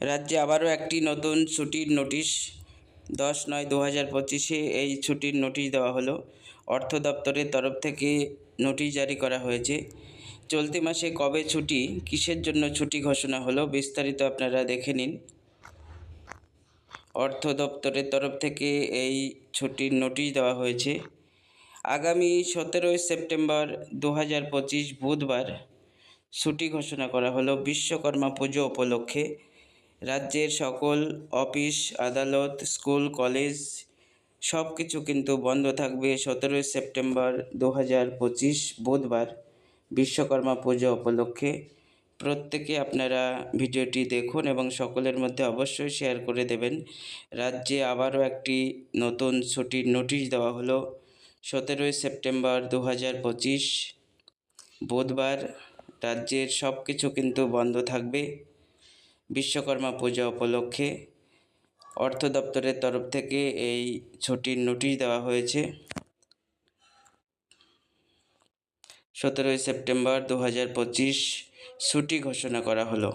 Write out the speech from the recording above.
রাজ্যে আবারও একটি নতুন ছুটির নোটিশ। দশ নয় দু হাজার পঁচিশে এই ছুটির নোটিশ দেওয়া হলো। অর্থ দপ্তরের তরফ থেকে নোটিশ জারি করা হয়েছে। চলতি মাসে কবে ছুটি, কিসের জন্য ছুটি ঘোষণা হলো বিস্তারিত আপনারা দেখে নিন। অর্থ দপ্তরের তরফ থেকে এই ছুটির নোটিশ দেওয়া হয়েছে। আগামী সতেরোই সেপ্টেম্বর দু হাজার পঁচিশ বুধবার ছুটি ঘোষণা করা হলো বিশ্বকর্মা পুজো উপলক্ষে। রাজ্যের সকল অফিস, আদালত, স্কুল, কলেজ সব কিছু কিন্তু বন্ধ থাকবে সতেরোই সেপ্টেম্বর দু হাজার পঁচিশ বুধবার বিশ্বকর্মা পুজো উপলক্ষে। প্রত্যেকে আপনারা ভিডিওটি দেখুন এবং সকলের মধ্যে অবশ্যই শেয়ার করে দেবেন। রাজ্যে আবারও একটি নতুন ছুটির নোটিশ দেওয়া হলো সতেরোই সেপ্টেম্বর দু হাজার পঁচিশ বুধবার। রাজ্যের সব কিছু কিন্তু বন্ধ থাকবে। বিশ্বকর্মা পূজা উপলক্ষে অর্থ দপ্তরের তরফ থেকে এই ছুটির নোটিশ দেওয়া হয়েছে। সতেরোই সেপ্টেম্বর দু হাজার পঁচিশ ছুটি ঘোষণা করা হলো।